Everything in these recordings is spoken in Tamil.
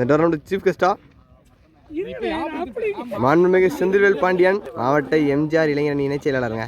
இந்த டோர்னமெண்ட் சீஃப் கெஸ்டா மாண்புமிகு செந்தில்வேல் பாண்டியன் மாவட்ட எம்ஜிஆர் இளைஞரணி இணைச் செயலாளருங்க.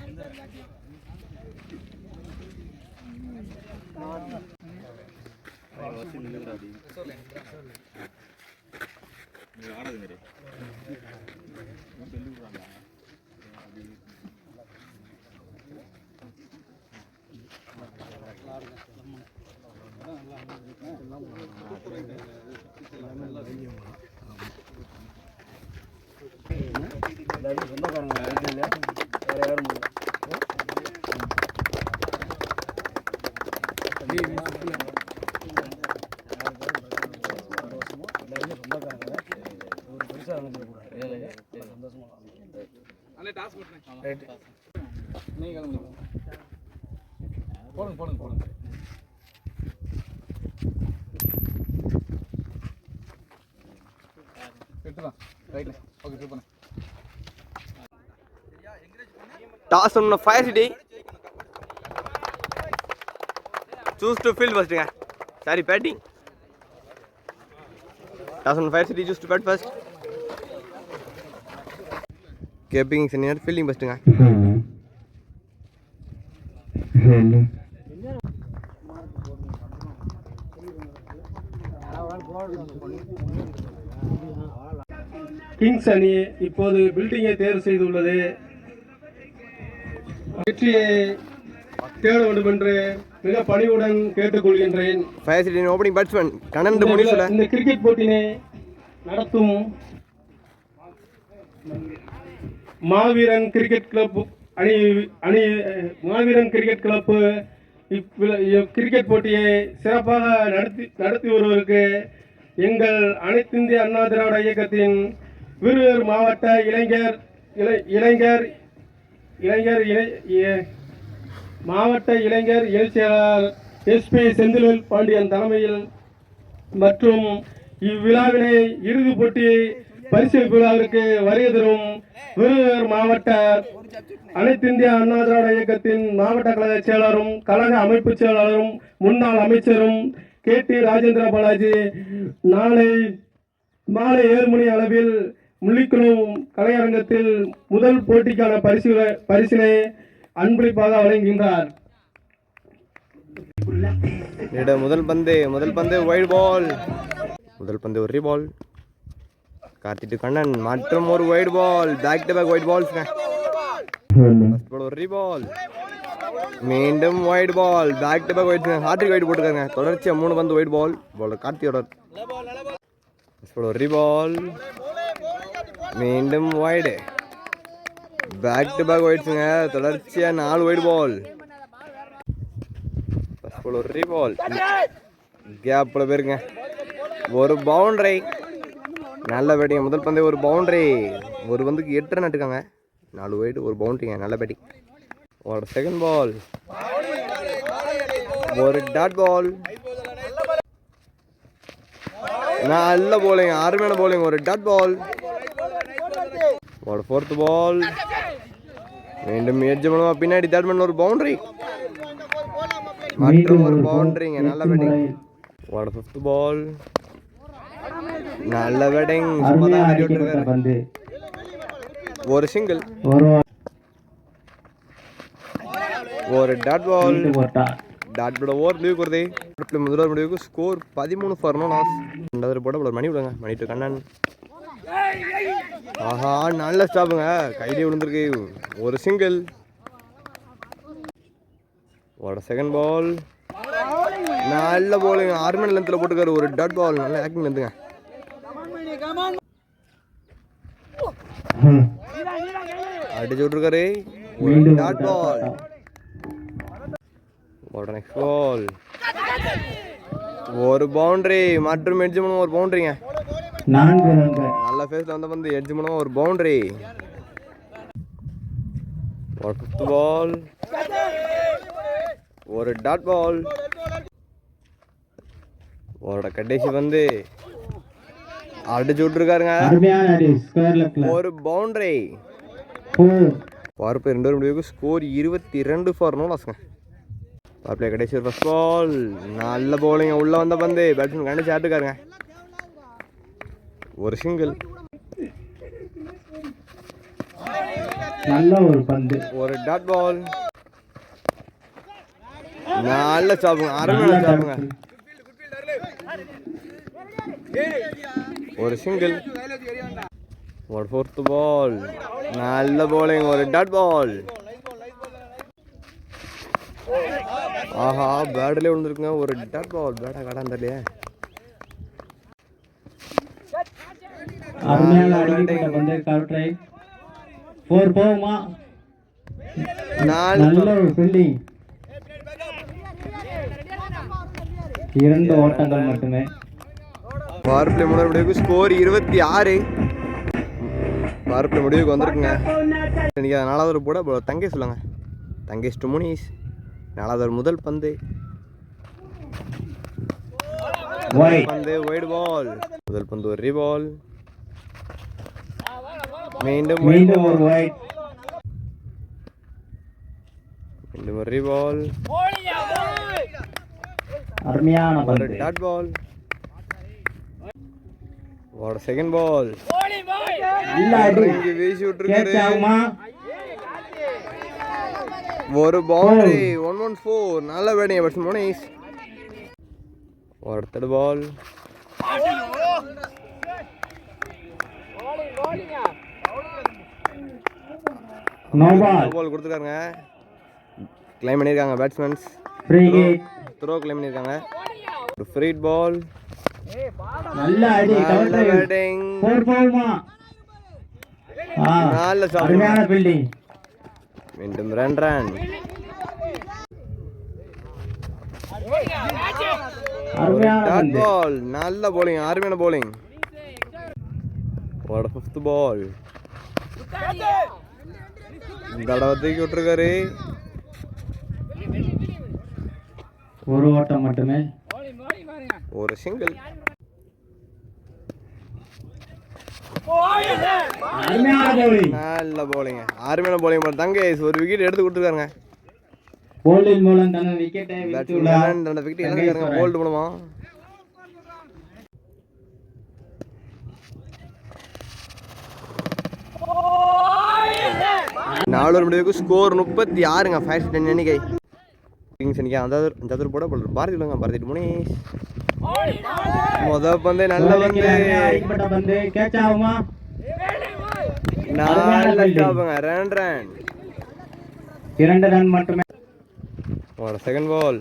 போடுங்க போடுங்க போடுங்க எட்டுதான் ரைட்டு ஓகே சூப்பர் டாஸ் ஒன்று Fire City choose to field ஃபர்ஸ்ட்டுங்க sorry batting toss ஒன்று Fire City choose to bat first capping senior fielding ஃபர்ஸ்ட்டுங்க கிங்ஸ் அணி இப்போது பில்டிங்கை தேர்வு செய்துள்ளது வெற்றியை தேட வேண்டும் என்று மிக பணிவுடன் கேட்டுக்கொள்கின்றேன். ஓப்பனிங் பேட்ஸ்மேன் கண்ணன் முனிசுல இந்த கிரிக்கெட் போட்டினை நடத்தும் மாவீரன் கிரிக்கெட் கிளப் அணி அணி மாவீரன் கிரிக்கெட் கிளப் கிரிக்கெட் போட்டியை சிறப்பாக நடத்தி நடத்தி வருவதற்கு எங்கள் அனைத்திந்திய அண்ணா திராவிட இயக்கத்தின் விருதுநகர் மாவட்ட இளைஞர் இளை- இளைஞர் இளைஞர் இளை இ- மாவட்ட இளைஞர் எழுச்சியாளர் எஸ்பி செந்தில்வேல் பாண்டியன் தலைமையில் மற்றும் இவ்விழாவினை இறுதிப் போட்டி பரிசு விழாவிற்கு வருகை தரும் விருதுநகர் மாவட்ட அனைத்து இந்திய அண்ணா திராவிட இயக்கத்தின் மாவட்ட கழக செயலாளரும் கழக அமைப்பு செயலாளரும் முன்னாள் அமைச்சரும் கே டி ராஜேந்திர பாலாஜி நாளை மாலை ஏழு மணி அளவில் முள்ளிக்குளம் கலையரங்கத்தில் முதல் போட்டிக்கான பரிசு பரிசினை அன்பளிப்பாக வழங்குகின்றார். முதல் பந்து முதல் பந்து ஒயிட் பால் முதல் பந்து ஒரு பால் கார்த்திட்டு கண்ணன் மற்றும் ஒரு wide ball back to back wide balls ஒரு பால் மீண்டும் wide ball back to back wide hattrick wide போட்டுருக்காங்க தொடர்ச்சியாக மூணு பந்து ஒயிட் பால் பால் கார்த்தியோட ஒரு பால் மீண்டும் ஒயிடு பேக் டு பேக் ஒயிட்ஸுங்க தொடர்ச்சியாக நாலு ஒயிட் பால் ஃபர்ஸ்ட் பால் ஒரு பால் கேப்பில் போயிருங்க. ஒரு பவுண்டரி நல்ல பேட்டிங்க முதல் பந்தே ஒரு பவுண்டரி ஒரு பந்துக்கு எட்டு ரன் நட்டுக்காங்க. நாலு ஒயிட் ஒரு பவுண்டரிங்க நல்ல பேட்டிங் ஒரு செகண்ட் பால் ஒரு டாட் பால் நல்ல போலிங் அருமையான போலிங் ஒரு டாட் பால் ஒரு ஃபோர்த் பால் மீண்டும் முயற்சி பண்ணுவா பின்னாடி தேர்ட் பண்ண ஒரு பவுண்டரி மற்றும் ஒரு பவுண்டரிங்க நல்ல பேட்டிங் ஒரு ஃபிஃப்த் பால் நல்ல பேட்டிங் சும்மா தான் ஆடி விட்டுருக்காரு. பந்து. ஒரு சிங்கிள் ஒரு டாட் பால் டாட் போட ஓவர் முடிவுக்கு வருது. முதல்வர் முடிவுக்கு ஸ்கோர் பதிமூணு ஃபார்னோ லாஸ் ரெண்டாவது போட ஒரு மணி விடுங்க. மணி டு கண்ணன். ஆஹா நல்ல ஸ்டாப்புங்க. கையிலே விழுந்திருக்கு. ஒரு சிங்கிள் ஒரு செகண்ட் பால் நல்ல போலிங் ஆறு மணி லென்த்தில் போட்டுக்காரு ஒரு டாட் பால் நல்ல ஆக்டிங் லென்த்துங்க அடிச்சு விட்ருக்காரு ஒரு டாட் பால் ஒரு நெக்ஸ்ட் பால் ஒரு பவுண்டரி மற்றும் எட்ஜ் பண்ணுவோம் ஒரு பவுண்டரிங்க நான்கு நல்ல ஃபேஸில் வந்த வந்து எட்ஜ் பண்ணுவோம் ஒரு பவுண்டரி பால் ஒரு டாட் பால் ஒரு கடைசி வந்து அடிச்சு லெஃப்ட்ல ஒரு பவுண்டரி பார்ப்பு ரெண்டு முடிவுக்கு ஸ்கோர் இருபத்தி ரெண்டு ஃபார் நோ லாஸ்ங்க பார்ப்பிளே கடைசி ஃபர்ஸ்ட் பால் நல்ல பவுலிங் உள்ள வந்த பந்து. பேட்ஸ்மேன் கண்டிச்சு ஆட்டுக்காருங்க. ஒரு சிங்கிள் நல்ல ஒரு பந்து. ஒரு டாட் பால் நல்ல சாப்பிடுங்க அருமையான சாப்பிடுங்க. ஒரு சிங்கிள் ஒரு ஃபோர்த் பால் நல்ல bowling ஒரு டாட் பால் ஆஹா பேட்லேயே விழுந்துருக்குங்க. ஒரு டாட் பால் பேட்டா கடாந்தலையே அருமையாக அடிக்கப்பட்ட பந்து கவுட்ரை ஃபோர் போகுமா? நாலு. நல்ல ஒரு ஃபீல்டிங் இரண்டு ஓட்டங்கள் மட்டுமே. பவர் பிளே முடிவுக்கு ஸ்கோர் இருபத்தி ஆறு. பவர் பிளே முடிவுக்கு வந்திருக்குங்க. இன்னைக்கு நாலாவது போட தங்கேஷ் சொல்லுங்க. தங்கேஷ் டு முனிஸ் நாலாவது முதல் பந்து. பந்து ஒயிட் பால் முதல் பந்து ஒரு ரீபால் மீண்டும் மீண்டும். ஒரு ஒயிட் மீண்டும் ஒரு ரீபால் அருமையான ஒரு பந்து. டாட் பால் ஒரு செகண்ட் பால் நல்ல அடி. இங்க வீசி விட்டுருக்காரு. ஒரு பவுண்டரி ஒன் ஒன் ஃபோர் நல்ல பேட்டிங் பட்ஸ் முனிஸ் ஒரு தேர்ட் பால் பால் பால் கொடுத்துருக்காங்க கிளைம் பண்ணியிருக்காங்க பேட்ஸ்மேன்ஸ் ஃப்ரீ த்ரோ கிளைம் பண்ணியிருக்காங்க. ஒரு ஃப்ரீட் பால் நல்ல அடி கவுண்டர் பேட்டிங் ஃபோர் போகுமா நல்ல சாப்பிடுங்க அருமையான ஃபீல்டிங் மீண்டும் ரன் ரன் அருமையான டாட் பால் நல்ல bowling அருமையான bowling. ஒரு ஃபிஃப்த் பால் தடவை தூக்கி விட்டுருக்காரு ஒரு ஓட்டம் மட்டுமே. ஒரு சிங்கிள் நல்ல bowling. அருமையான bowling பால் தங்கேஷ் ஒரு விக்கெட் எடுத்து கொடுத்துருக்காங்க போல்டின் மூலம் விக்கெட்டை விக்கெட் இழந்துருக்காங்க போல்டு மூலமா? நாலு முடிவுக்கு ஸ்கோர் முப்பத்தி ஆறுங்க. ஃபைவ் டென் எண்ணிக்கை கிங்ஸ் இன்னைக்கு அஞ்சாவது அஞ்சாவது போட போல பாரதி இல்லைங்க பாரதி முனீஷ் முத பந்து நல்ல பந்து. கேட்ச் ஆகுமா இரண்டு ரன் மட்டுமே. ஒரு செகண்ட் பால்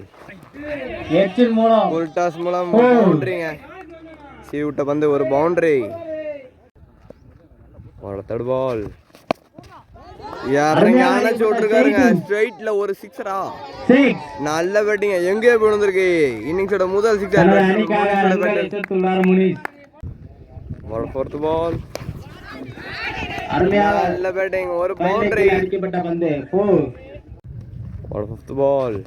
எச்சில் மூலம். ஃபுல் டாஸ் மூலம் பவுண்டரிங்க பந்து ஒரு பவுண்டரி ஒரு தேர்ட் பால் இறங்கி அணைச்சு விட்டுருக்காருங்க ஸ்ட்ரைட்ல ஒரு சிக்ஸரா சிக்ஸ் நல்ல பேட்டிங்க எங்கே போய் விழுந்திருக்கு. இன்னிங்ஸோட முதல் சிக்ஸர் ஃபோர்த் பால் நல்ல பேட்டிங் ஒரு பவுண்டரி ஒரு ஃபிஃப்த் பால்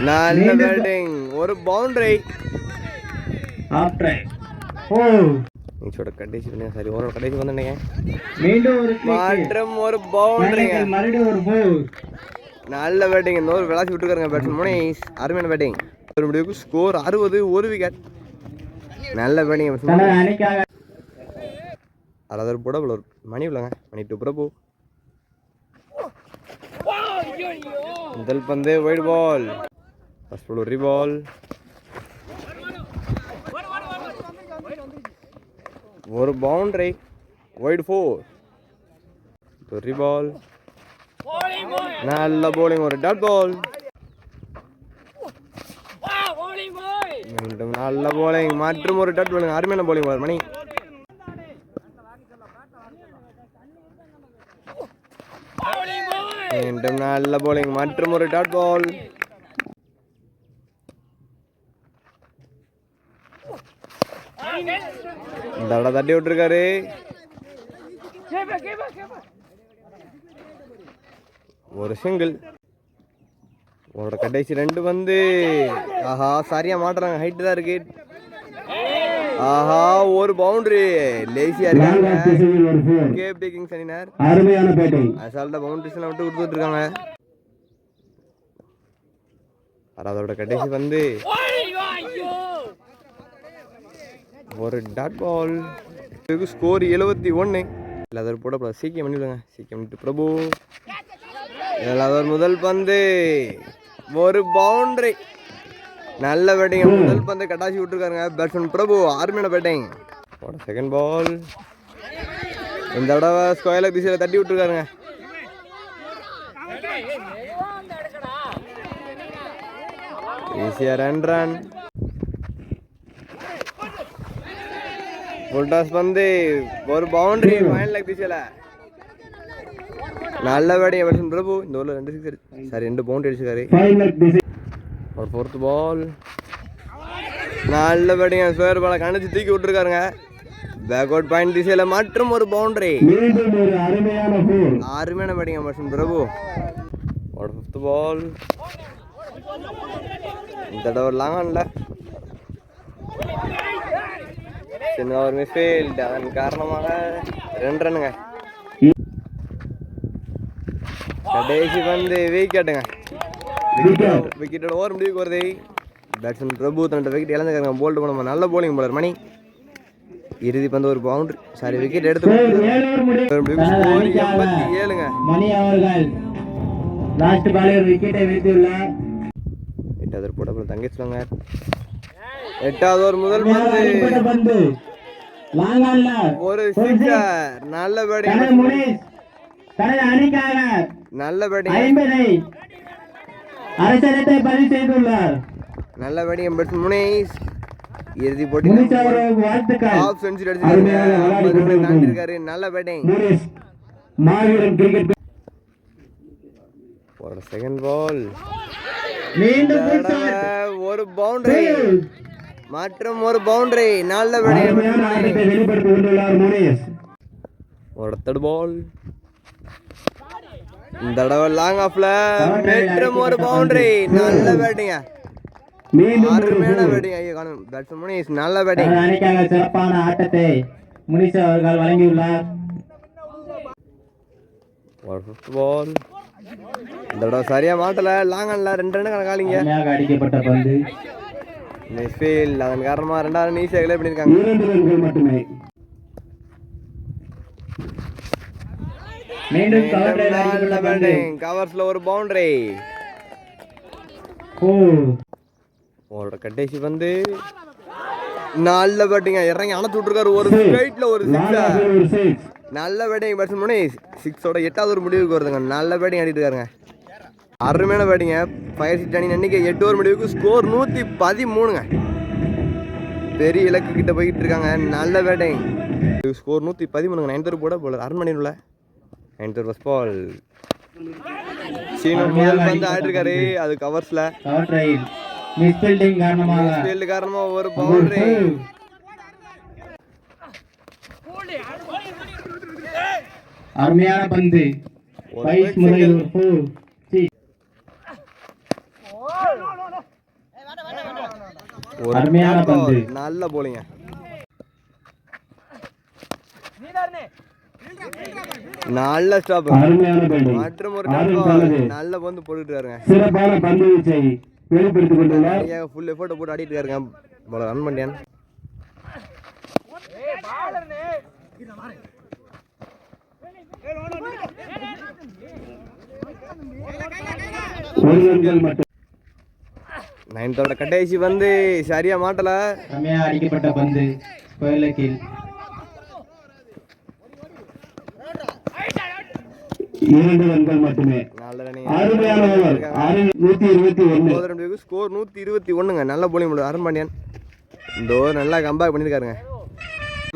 நல்ல பேட்டிங் ஒரு பவுண்டரி ஆஃப் ட்ரை ஃபோர் இன்னிங்ஸோட கடைசி பண்ணி சரி ஒரு கடைசி வந்துட்டீங்க மீண்டும் ஒரு மற்றும் ஒரு பவுண்டரிங்க மறுபடியும் ஒரு நல்ல பேட்டிங் இந்த ஒரு விளாசி விட்டுருக்காருங்க பேட்ஸ்மேன் முனேஷ் அருமையான பேட்டிங் ஒரு முடிவுக்கு ஸ்கோர் அறுபது ஒரு விக்கெட் நல்ல பேட்டிங் அதாவது புடபுல ஒரு மணி விலங்க மணி டூ பிரபு முதல் பந்து ஒயிட் பால் ஃபர்ஸ்ட் பால் ஒரு பால் ஒரு பவுண்டரி ஒயிட் ஃபோர் பெரிய பால் நல்ல போலிங் ஒரு டாட் பால் மீண்டும் நல்ல போலிங் மற்றும் ஒரு டாட் bowling அருமையான போலிங் ஒரு மணி. மீண்டும் நல்ல போலிங் மற்றும் ஒரு டாட் பால் தட தட்டி விட்டுருக்காரு ஒரு சிங்கிள் ஒரு கடைசி ரெண்டு வந்து ஆஹா சரியா மாட்டுறாங்க ஹைட் தான் இருக்கு ஆஹா ஒரு பவுண்டரி லேசியா இருக்காங்க திசையில் ஒரு ஃபோர் கேப் டேக்கிங் சனினார் அருமையான பேட்டிங் அசால்ட்டா பவுண்டரிஸ் எல்லாம் விட்டு கொடுத்துட்டு இருக்காங்க அதோட கடைசி வந்து ஒரு டாட் பால் இதுக்கு ஸ்கோர் எழுபத்தி ஒன்று எல்லாரும் போட சீக்கிரம் பண்ணிவிடுங்க சீக்கிரம் பண்ணிட்டு பிரபு. எல்லாரும் முதல் பந்து. ஒரு பவுண்டரி நல்ல பேட்டிங் முதல் பந்து கட்டாசி விட்டுருக்காருங்க பேட்ஸ்மேன் பிரபு. ஆர்மியோட பேட்டிங் போட செகண்ட் பால் இந்த தடவை ஸ்கொயர் பிசியில் தட்டி விட்டுருக்காருங்க. ஈஸியாக ரன் ரன் ஃபுல்டாஸ் பந்து ஒரு பவுண்டரி ஃபைனல் லெக் திசையில் நல்ல பேட்டிங் பேட்ஸ்மேன் பிரபு. இந்த ஊரில் ரெண்டு சிக்ஸ் சாரி ரெண்டு பவுண்டரி அடிச்சிருக்காரு. This ஒரு ஃபோர்த் பால் நல்ல பேட்டிங் ஸ்கொயர் பாலை கணிச்சு தூக்கி விட்டுருக்காருங்க. பேக்அவுட் பாயிண்ட் திசையில் மற்றும் ஒரு பவுண்டரி அருமையான போர் அருமையான பேட்டிங் பர்சன் பிரபு. ஒரு ஃபிஃப்த் பால் இந்த தடவை லாங் ஆன்ல சின்ன ஒரு மிஸ்ஃபீல்ட் அதன் காரணமாக ரெண்டு ரன்னுங்க கடைசி பந்து விக்கெட்டுங்க விக்கெட்டோட ஓவர் முடிவுக்கு வருது பேட்ஸ்மேன் பிரபு தன்னோட விக்கெட் இழந்துக்காங்க போல்டு பண்ண நல்ல போலிங் போலர் மணி இறுதி பந்து ஒரு பவுண்டரி சாரி விக்கெட் எடுத்து ஏழுங்க மணி அவர்கள் லாஸ்ட் பாலில் விக்கெட்டை வீழ்த்தியுள்ளார் எட்டாவது போட தங்கச்சி சொல்லுங்க எட்டாவது ஒரு முதல் பந்து. ஒரு சிக்ஸர் நல்ல பேட்டிங் நல்ல பேட்டிங் ஐம்பதை. அரசனத்தை பதிவு செய்துள்ளார். நல்ல பேட்டிங் பெட்ஸ் முனேஷ் இறுதி போட்டி ஆஃப் செஞ்சுரி அடிச்சிருக்காரு. நல்ல பேட்டிங் மாவீரன் கிரிக்கெட் ஒரு செகண்ட் பால் மீண்டும். ஒரு பவுண்டரி மற்றும் ஒரு பவுண்டரி நல்ல பேட்டிங் அருமையான ஆட்டத்தை வெளிப்படுத்தி கொண்டுள்ளார் முனீஸ் ஒரு தேர்ட் பால் இந்த தடவை லாங் ஆஃப்ல மற்றும் ஒரு பவுண்டரி நல்ல பேட்டிங்க அருமையான. பேட்டிங் ஐயோ காணும். பேட்ஸ்மேன் முனீஷ் நல்ல பேட்டிங் தனது அணிக்காக சிறப்பான ஆட்டத்தை முனிஸ் அவர்கள் வழங்கியுள்ளார். ஒரு ஃபிஃப்த் பால் இந்த தடவை சரியா மாட்டல. லாங் ஆன்ல ரெண்டு ரன் கணக்காளிங்க. அடிக்கப்பட்ட பந்து. மிஸ்ஃபீல் அதன் காரணமா ரெண்டாவது ஈஸியாக கிளியர் பண்ணியிருக்காங்க இரண்டு ரன்கள் மட்டுமே. கவர்ஸ்ல ஒரு பவுண்டரி ஓ. ஓட கடைசி வந்து நல்ல பேட்டிங்க இறங்கி அணைச்சு விட்டுருக்காரு. ஒரு ஸ்ட்ரைட்ல ஒரு சிக்ஸ் நல்ல பேட்டிங் பேட்ஸ்மேன் சிக்ஸோட எட்டாவது ஒரு முடிவுக்கு வருதுங்க. நல்ல பேட்டிங் ஆடிட்டு இருக்காருங்க. அருமையான பேட்டிங்க ஃபயர் சிக்ஸ் அணி அன்னைக்கு எட்டு ஓவர் முடிவுக்கு ஸ்கோர் நூற்றி பதிமூணுங்க. பெரிய இலக்கு கிட்ட போய்கிட்டு இருக்காங்க. நல்ல பேட்டிங் ஸ்கோர் நூற்றி பதிமூணுங்க. நைன்த் ஓவர் போட போல. அரண்மனையில் உள்ள நைன்த் ஓவர் ஃபஸ்ட் பால் சீனோ முதல் பந்து ஆடிட்டு இருக்காரு. அது கவர்ஸில் காரணமாக காரணமா ஒரு பவுண்டரி அருமையான பந்து. அருமையான. பந்து. நல்ல போலிங்க நல்ல ஸ்டாப் அருமையான பந்து மற்றும் ஒரு. நல்ல பந்து போட்டுட்டு இருக்காருங்க. சிறப்பான பந்து வீச்சை வெளிப்படுத்திக் கொண்டுள்ளார். ஃபுல் எஃபோர்ட் போட்டு ஆடிட்டு இருக்காருங்க. போல ரன் பண்ணியான் ஒரு ரன்கள் மட்டும். நைன்த்தோட கடைசி வந்து சரியா மாட்டல. அருமையாக அடிக்கப்பட்ட பந்து ஸ்கொயர் லெக்கில் இரண்டு ரன்கள் மட்டுமே. நல்ல அருமையான ஓவர் ஆறு நூத்தி இருபத்தி ஒன்னு. ஸ்கோர் ஒன்றுங்க நல்ல போலிங் போடுது இந்த ஓவர் நல்லா கம்பேக் பண்ணியிருக்காருங்க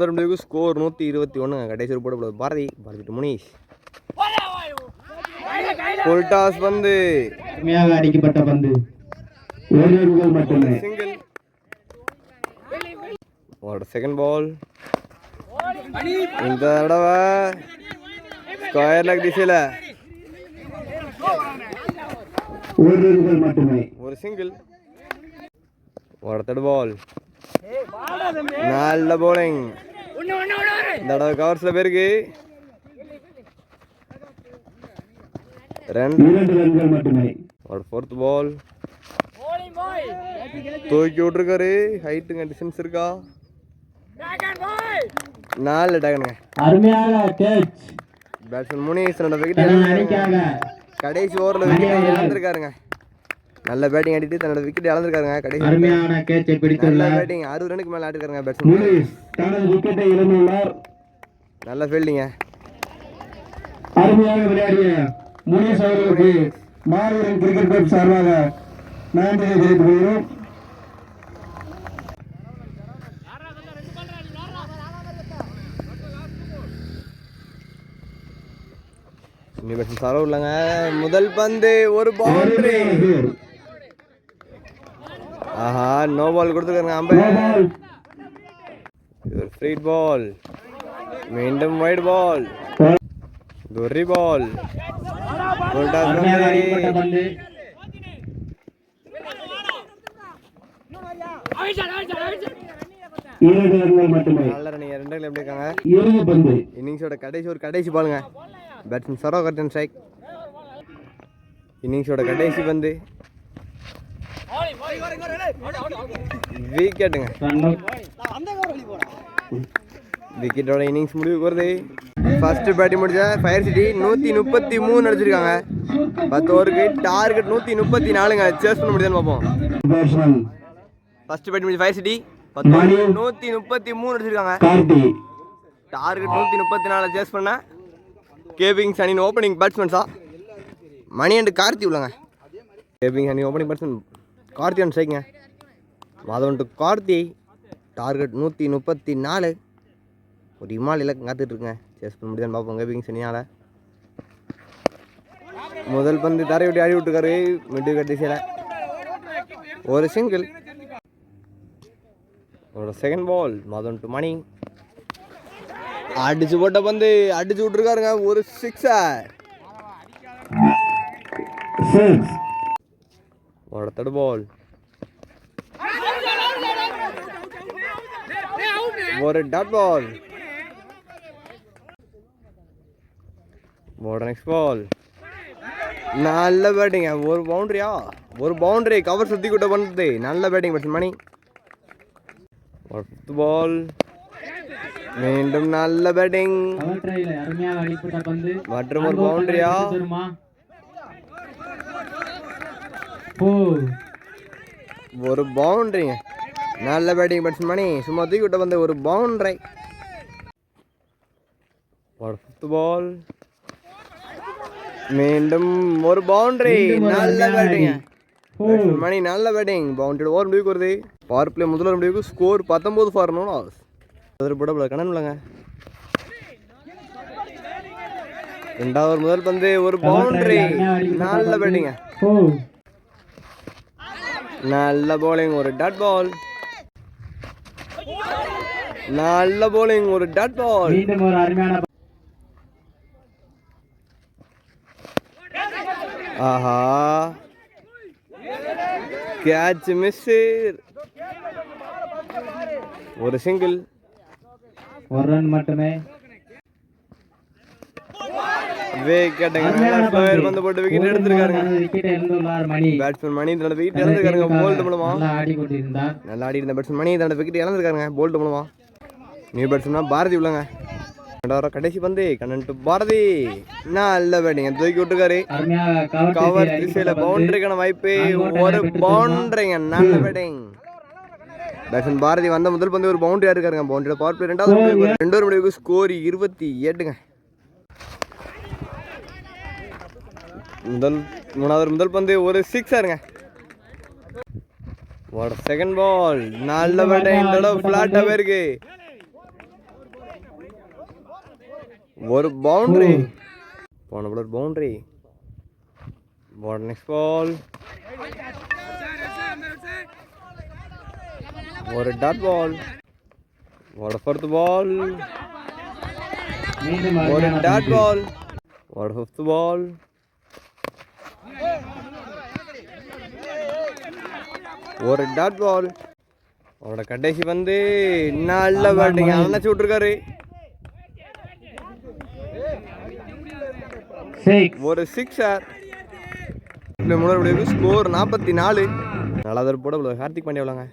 ரன்னிங் ஸ்கோர் நூற்றி இருபத்தி ஒன்றுங்க கடைசி போட போடுது பாரதி பாரதி முனீஷ். ஃபுல் டாஸ் அடிக்கப்பட்ட பந்து. ஒரு ரன்கள் மட்டுமே. சிங்கிள் ஒரு செகண்ட் பால் இந்த தடவை ஸ்கொயர் லெக் திசையில் ஒரு ரன்கள் மட்டுமே. ஒரு சிங்கிள் ஒரு தேர்ட் பால் நல்ல bowling. இந்த தடவை கவர்ஸில் பேருக்கு. ரெண்டு. ரன்கள் மட்டுமே. ஒரு ஃபோர்த் பால் தூக்கி விட்ருக்காரு ஹைட்டுங்க டிஸ்டன்ஸ் இருக்கா? நாலு டக்குனுங்க அருமையாக கேட்ச் பேட்ஸ்மேன் முனீஸ் ரெண்டு விக்கெட் கடைசி ஓவரில் விக்கெட் இழந்திருக்காருங்க. நல்ல பேட்டிங் ஆடிட்டு தன்னோட விக்கெட் இழந்திருக்காருங்க. கடைசி அருமையான கேட்சை நல்ல பிடித்துள்ளார். பேட்டிங் அறுபது ரனுக்கு மேலே ஆடிருக்காருங்க பேட்ஸ்மேன் தனது விக்கெட்டை இழந்துள்ளார். நல்ல ஃபீல்டிங்க அருமையாக விளையாடிய முனிஸ் அவர்களுக்கு மாவீரன் கிரிக்கெட் கிளப் சார்பாக நன்றியை தெரிவித்துக் கொள்கிறோம் முதல் பந்து ஒரு பவுண்டரி ஆஹா நோ பால் கொடுத்துருக்காருங்க அம்பையர் ஒரு ஃப்ரீ பால் மீண்டும் வைட் பால் துரி பால் ஒரு toss அருமையாக அடிக்கப்பட்ட பந்து. பந்து இரண்டு ரன்கள் மட்டுமே. நல்ல ரன்னிங்க ரெண்டு ரன்கள் எப்படி இருக்காங்க? இறுதி பந்து. இன்னிங்ஸோட கடைசி ஒரு கடைசி பாலுங்க பேட்ஸ்மேன் சரோ கட்டன் ஸ்ட்ரைக் இன்னிங்ஸோட கடைசி பந்து. விக்கெட்டுங்க ரன். விக்கெட்டோட இன்னிங்ஸ் முடிவுக்கு வருது ஃபர்ஸ்ட் பேட்டிங் முடிச்ச ஃபயர் சிட்டி நூற்றி முப்பத்தி மூணு அடிச்சிருக்காங்க. பத்து ஓவருக்கு டார்கெட் நூற்றி முப்பத்தி நாலுங்க. சேஸ் பண்ண முடியுதான்னு பார்ப்போம். ஃபர்ஸ்ட் பேட்டிங் முடிச்ச ஃபயர் சிட்டி நூற்றி முப்பத்தி மூணு அடிச்சிருக்காங்க. டார்கெட் நூற்றி முப்பத்தி நாலு சேஸ் பண்ண. கேபிங்ஸ் அணியின் ஓப்பனிங் பேட்ஸ்மேன்ஸா மணி அண்ட் கார்த்தி உள்ளங்க. கேபிங் அணி ஓப்பனிங் பேட்ஸ்மேன் கார்த்தி அண்ட் ஸ்ட்ரைக்குங்க மாதவன் டு கார்த்தி. டார்கெட் நூற்றி முப்பத்தி நாலு. ஒரு இமால் இலக்கம் காத்துட்ருக்கேன் சேஸ் பண்ண முடியுதான்னு பார்ப்போம் கேபிங்ஸ் அணியால் முதல் பந்து தரை விட்டு ஆடி விட்டுருக்காரு. மிட்டு கட்டிசியில் ஒரு சிங்கிள் ஒரு second ball Madhavan to Mani. அடிச்சு போட்ட பந்து அடிச்சு விட்டுருக்காருங்க ஒரு சிக்ஸர் தடு பால் ஒரு டாட் பால் ஒரு நெக்ஸ்ட் பால் நல்ல பேட்டிங்க ஒரு பவுண்டரியா ஒரு பவுண்டரி கவர் சுத்தி கூட்ட பண்ணுது நல்ல பேட்டிங் பட்சன் மணி. ஃபிஃப்த் பால் மீண்டும் நல்ல பேட்டிங் மற்றும் ஒரு பவுண்டரியா ஒரு பவுண்டரிங்க நல்ல பேட்டிங் பேட்ஸ்மேன் மணி. சும்மா தூக்கி விட்ட வந்து ஒரு பவுண்டரி பால் மீண்டும் ஒரு பவுண்டரி நல்ல ஓ மணி நல்ல பேட்டிங் பவுண்டரி ஓவர் முடிவுக்கு வருது பவர் பிளே முதல்வர் முடிவுக்கு ஸ்கோர் பத்தொம்போது ஃபார் நோ லாஸ் போட இல்லைங்க ரெண்டாவது முதல் பந்து ஒரு பவுண்டரி நல்ல பேட்டிங்க நல்ல bowling ஒரு டாட் பால் நல்ல bowling ஒரு டாட் பால் ஆஹா. கேட்ச் மிஸ் ஒரு சிங்கிள் ஒரு ரன் மட்டுமே பந்து. போட்டு விக்கெட் எடுத்திருக்காருங்க. பேட்ஸ்மேன் மணி. தன்னோட விக்கெட் இழந்திருக்காருங்க போல்ட் மூலமா. நல்லா ஆடி இருந்த பேட்ஸ்மேன் மணி தன்னோட விக்கெட் இழந்திருக்காருங்க போல்ட் மூலமா. நியூ பேட்ஸ்மேனா பாரதி உள்ளங்க. கடைசி பந்து கண்ணன் டு பாரதி. நல்ல பேட்டிங்க தூக்கி விட்டுருக்காரு. கவர் திசையில். பவுண்டரிக்கான வாய்ப்பு. ஒரு பவுண்டரிங்க நல்ல பேட்டிங் பேட்ஸ்மேன் பாரதி வந்த முதல் பந்து ஒரு பவுண்டரியா இருக்காருங்க. பவுண்டரி பவர் பிளே ரெண்டாவது ரெண்டு ஒரு முடிவுக்கு ஸ்கோர் இருபத்தி எட்டுங்க முதல் மூணாவது முதல் பந்து ஒரு சிக்ஸருங்க ஒரு செகண்ட் பால் நல்ல பேட்டிங் இந்த தடவை ஃபிளாட்டாவே இருக்கு ஒரு பவுண்டரி போன பவுண்டரி பால் நெக்ஸ்ட் பால் ஒரு டாட் பால் ஃபோர்த் பால் மீண்டும் ஒரு அருமையான டாட் பந்து. பால் ஒரு ஃபிஃப்த் பால் ஒரு டாட் பால் அவரோட கடைசி வந்து நல்ல பேட்டிங் அணைச்சி விட்டுருக்காரு. ஒரு சிக்ஸர் முன்னாடி ஸ்கோர் நாற்பத்தி நாலு. நல்லா போட கார்த்திக் பாண்டியா உள்ளாங்க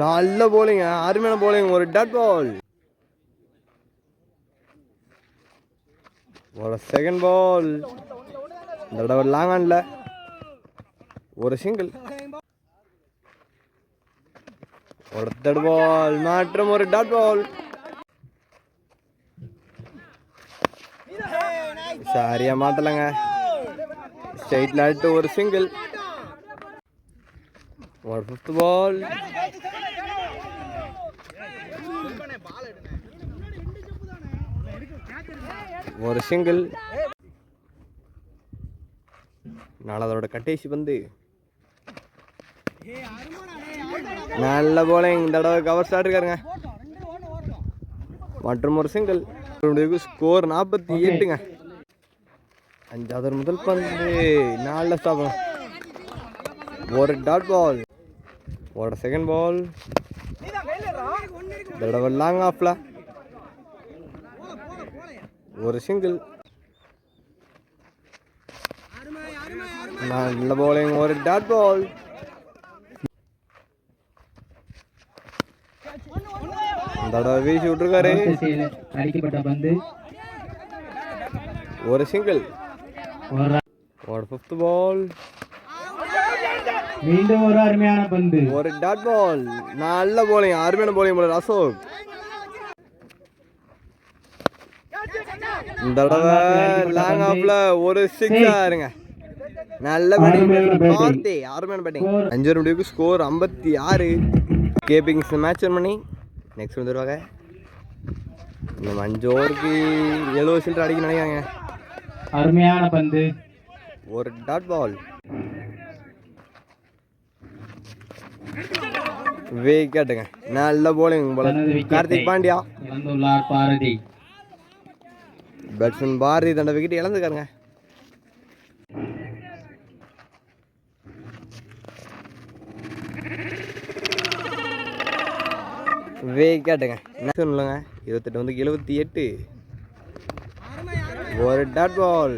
நல்ல போலிங்க அருமையான போலிங் ஒரு டாட் பால் ஒரு செகண்ட் பால் இந்த தடவை லாங் ஆன்ல ஒரு சிங்கிள் ஒரு தட் பால் மற்றும் ஒரு டாட் பால் சரியா மாத்தலங்க. ஸ்ட்ரைட் நாட்டு ஒரு சிங்கிள் ஒரு ஃபிஃப்த் ஒரு சிங்கிள் நாளதோட கட்டேசி பந்து. நல்ல போல இந்த தடவை கவர் ஸ்டார்ட் இருக்காருங்க. மற்றும் ஒரு சிங்கிள் ஸ்கோர் நாற்பத்தி எட்டுங்க. அஞ்சாவது முதல் பந்து. நாலில் ஸ்டாப் ஒரு டாட் பால் ஒரு செகண்ட் பால் தடவை லாங் ஆஃப்ல ஒரு சிங்கிள் நல்ல bowling ஒரு டாட் பால் தடவை வீசி விட்டுருக்காரு. திசையில் அடிக்கப்பட்ட பந்து ஒரு சிங்கிள் ஒரு ஃபிஃப்த் பால் மீண்டும் ஒரு அருமையான பந்து. ஒரு டாட் பால் நல்ல bowling. அருமையான bowling போல அசோக். இந்த தடவை லாங் ஆஃப்ல ஒரு சிக்ஸ் இருங்க. நல்ல பேட்டிங் அருமையான பேட்டிங் அஞ்சு முடிவுக்கு ஸ்கோர் ஐம்பத்தி ஆறு. கேபிங்ஸ் மேட்ச் பண்ணி நெக்ஸ்ட் வந்துடுவாங்க நம்ம அஞ்சு ஓவருக்கு எழுபது சில்லர் அடிக்க நினைக்கிறாங்க. அருமையான பந்து. ஒரு டாட் பால் விக்கெட்டுங்க நல்ல போலிங் போல. கார்த்திக் பாண்டியா. இழந்துள்ளார் பாரதி. பேட்ஸ்மேன் பாரதி தண்ட விக்கெட் இழந்துக்காருங்க விக்கெட்டுங்க என்ன சொல்லணுங்க இருபத்தெட்டு வந்து எழுபத்தி எட்டு. ஒரு டாட் பால்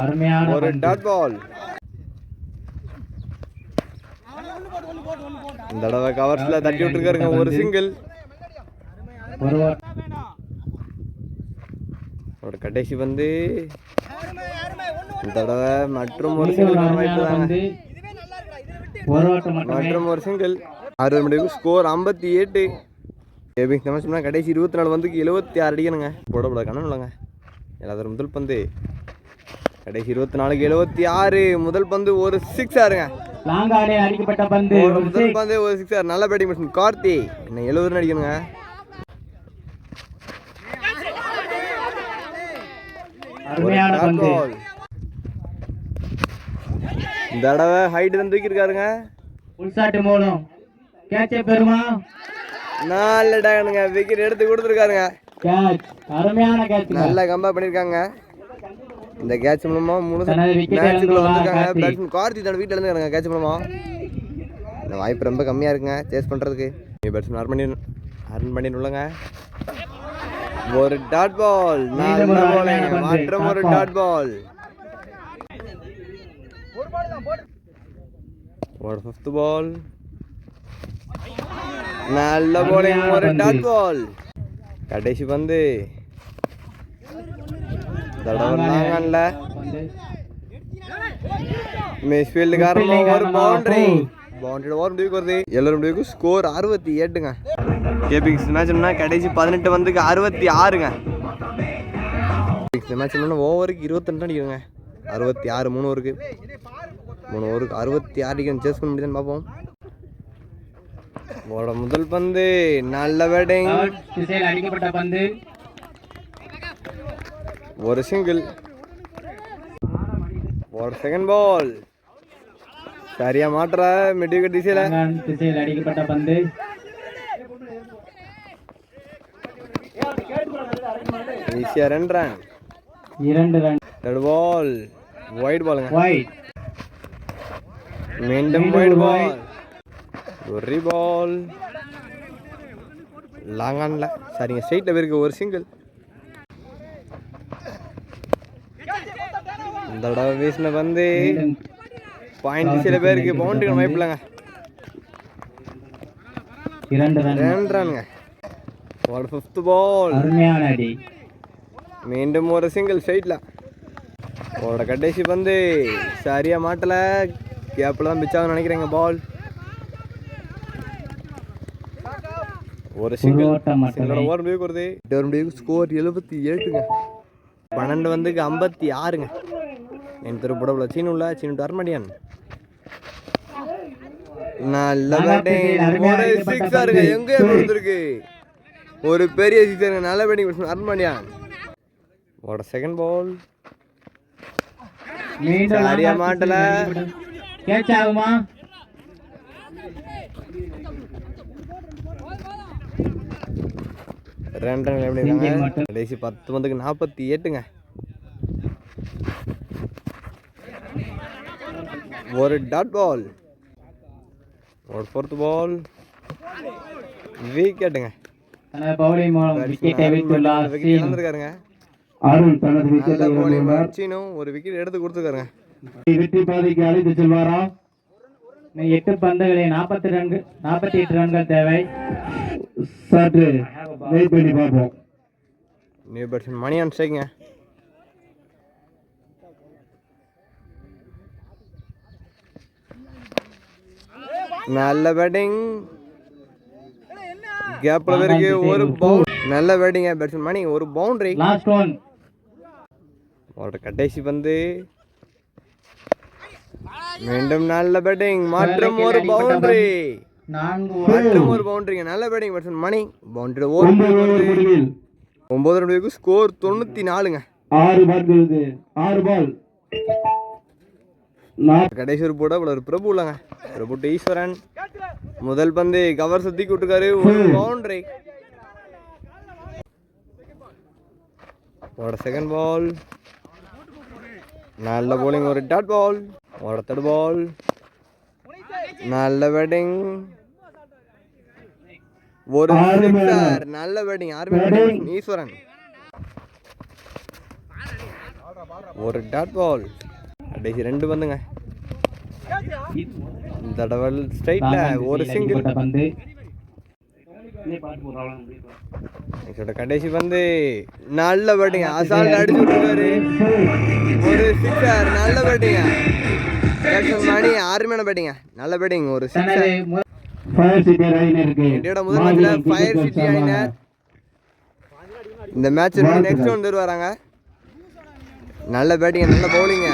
அருமையான ஒரு பந்து. டாட் பால் இந்த தடவை கவர்ஸ்ல தட்டி விட்டுருக்காருங்க. ஒரு சிங்கிள் ஒரு கடைசி வந்து இந்த தடவை மற்றும் ஒரு சிங்கிள் பந்து. மற்றும் ஒரு சிங்கிள் அறுபது மணிக்கு ஸ்கோர் ஐம்பத்தி எட்டு. ஏபிங் சமச்சோம்னா கடைசி இருபத்தி நாலு வந்து எழுபத்தி ஆறு அடிக்கணுங்க. போடப்படாது கண்ணன் இல்லைங்க எல்லாத்தரும் முதல் பந்து. கடைசி இருபத்தி நாலுக்கு எழுபத்தி ஆறு. முதல் பந்து ஒரு சிக்ஸ் லாங்காலே அடிக்கப்பட்ட பந்து ஒரு முதல். பந்து ஒரு சிக்ஸ் ஆறு. நல்ல பேட்டிங் மிஷின் கார்த்தி இன்னும் எழுபது அடிக்கணுங்க. இந்த தடவை ஹைட் தான் தூக்கியிருக்காருங்க. உள்சாட்டு மூலம். கேட்ச பெறுமா? நல்ல டேகனுங்க. விக்கெட் எடுத்து கொடுத்துருக்காருங்க. கேட்ச் அருமையான கேட்ச் நல்ல கம்பா பண்ணியிருக்காங்க. இந்த கேட்ச் மூலமா ஐ மேட்சுக்குள்ள வந்திருக்காங்க. பேட்ஸ்மேன் கார்த்தி தன்னோட வீட்டில் இருந்துருக்காங்க கேட்ச் மூலமா. இந்த வாய்ப்பு ரொம்ப கம்மியாக இருக்குங்க சேஸ் பண்ணுறதுக்கு பேட்ஸ்மேன் அர்ன் பண்ணி அர்ன் பண்ணிடுள்ளங்க ஒரு டாட் பால். மற்றும் ஒரு. டாட் பால் ஒரு ஃபிஃப்த் பால் நல்ல அருமையான ஒரு. டாட் பால் கடைசி பந்து. தடவை பந்து மிஸ்ஃபீல்டு காரணமா ஒரு பவுண்டரி. பவுண்டரி ஓவர் முடிவுக்கு வருது எல்லாரும் முடிவுக்கு ஸ்கோர் அறுபத்தி எட்டுங்க கேபிக்ஸ் மேட்ச்னா கடைசி பதினெட்டு வந்துக்கு அறுபத்தி ஆறுங்க மேட்ச் ஓவருக்கு இருபத்தெண்டு அடிக்கிறோங்க அறுபத்தி ஆறு மூணு ஓவருக்கு மூணு ஓவருக்கு அறுபத்தி ஆறு அடிக்கணும் சேஸ் பண்ண முடியுதுன்னு பார்ப்போம் முதல் பந்து நல்ல பேட்டிங் அடிக்கப்பட்ட பந்து ஒரு சிங்கிள் ஒரு செகண்ட் பால் சரியா மாட்டுற மிடிக்க திசையில திசையில் அடிக்கப்பட்ட பந்து. ஈஸியா ரெண்டு ரன் இரண்டு ரன். ரெட் பால் ஒயிட் பாலுங்க ஒயிட் மீண்டும் ஒயிட் பால் ஒரு பால் லாங் ஆன்ல சரிங்க ஸ்ட்ரைட்ல போயிருக்கு ஒரு சிங்கிள் இந்த தடவை வீசின மீண்டும் பாயிண்ட் சில பேருக்கு பவுண்டரி வாய்ப்பில்லைங்க. இரண்டு ரன். ரெண்டு ரன்னுங்க ஒரு ஃபிஃப்த் பால் அருமையான அடி. மீண்டும் ஒரு சிங்கிள் ஸ்ட்ரைட்ல ஓட கடைசி பந்து. சரியா மாட்டல. கேப்பில் தான் பிச்சாகும் நினைக்கிறேங்க பால் ஒரு சிங்கிள். சிங்களோட ஓவர் முடிவுக்கு வருது. ஸ்கோர் எழுபத்தி ஏழுங்க பன்னெண்டு வந்துக்கு ஐம்பத்தி ஆறுங்க. என் திருப்படவுல சீனுள்ள சீனு டர்மடியான் நல்ல பேட்டிங் சிக்ஸருங்க எங்கே கொடுத்துருக்கு ஒரு பெரிய சிக்ஸருங்க நல்ல பேட்டிங் அர்மடியான் ஓட செகண்ட் பால் சரியா மாட்டல. கேட்ச் ஆகுமா ரெண்டு. கடைசி பத்து பந்துக்கு நாற்பத்தி எட்டுங்க. ஒரு டாட் பால் ஒரு ஃபோர்த் பால் விக்கெட்டுங்க பவுலிங் மூலம் விக்கெட்டை இழந்திருக்காருங்க. தனது சீனும் ஒரு விக்கெட் எடுத்து கொடுத்துருக்காருங்க. வெற்றி பாதைக்கு அழைத்து செல்வாரா? எட்டு பந்துகளில் நாற்பத்தி ரன்கள் நாற்பத்தி எட்டு ரன்கள் தேவை. சற்று வெயிட் பண்ணி பார்ப்போம். நியூ பேட்ஸ்மேன் மணி ஆன் நல்ல பேட்டிங் கேப்ல இருக்கு ஒரு பவுண்ட் நல்ல பேட்டிங்க பேட்ஸ்மேன் மணி. ஒரு பவுண்டரி லாஸ்ட் ஒன் அவரோட கடைசி பந்து. மீண்டும் நல்ல பேட்டிங் மற்றும் ஒரு பவுண்டரி நான்கு மற்றும் ஒரு பவுண்டரிங்க நல்ல பேட்டிங் பேட்ஸ்மேன் மணி. பவுண்டரி ஒரு ஒன்பது ரன் ஸ்கோர் தொண்ணூத்தி நாலுங்க. ஆறு பால்களுக்கு ஆறு பால் கடைசி ஒரு போட ஒரு பிரபு இல்லைங்க. பிரபு டு ஈஸ்வரன். முதல் பந்து கவர் சுத்தி விட்டுருக்காரு ஒரு பவுண்டரி ஓட செகண்ட் பால் நல்ல bowling ஒரு டாட் பால் ஓட தேர்ட் பால் நல்ல பேட்டிங் ஒரு sixer. நல்ல பேட்டிங் ஆர்மி ஈஸ்வரன். ஒரு டாட் பால் கடைசி ரெண்டு பந்துங்க இந்த தடவை ஸ்ட்ரைட்ல ஒரு சிங்கிள் பந்து. கடைசி பந்து. நல்ல பேட்டிங்க அசால்ட் அடிச்சு விட்டுருக்காரு. ஒரு சிக்ஸர் நல்ல பேட்டிங்க மணி அருமையான பேட்டிங்க நல்ல பேட்டிங் ஒரு சிக்ஸர் இந்தியோட முதல் மேட்ச்ல ஃபயர் சிட்டி அணியினர் இந்த மேட்ச் நெக்ஸ்ட் வந்து வராங்க நல்ல பேட்டிங் நல்ல பவுலிங்க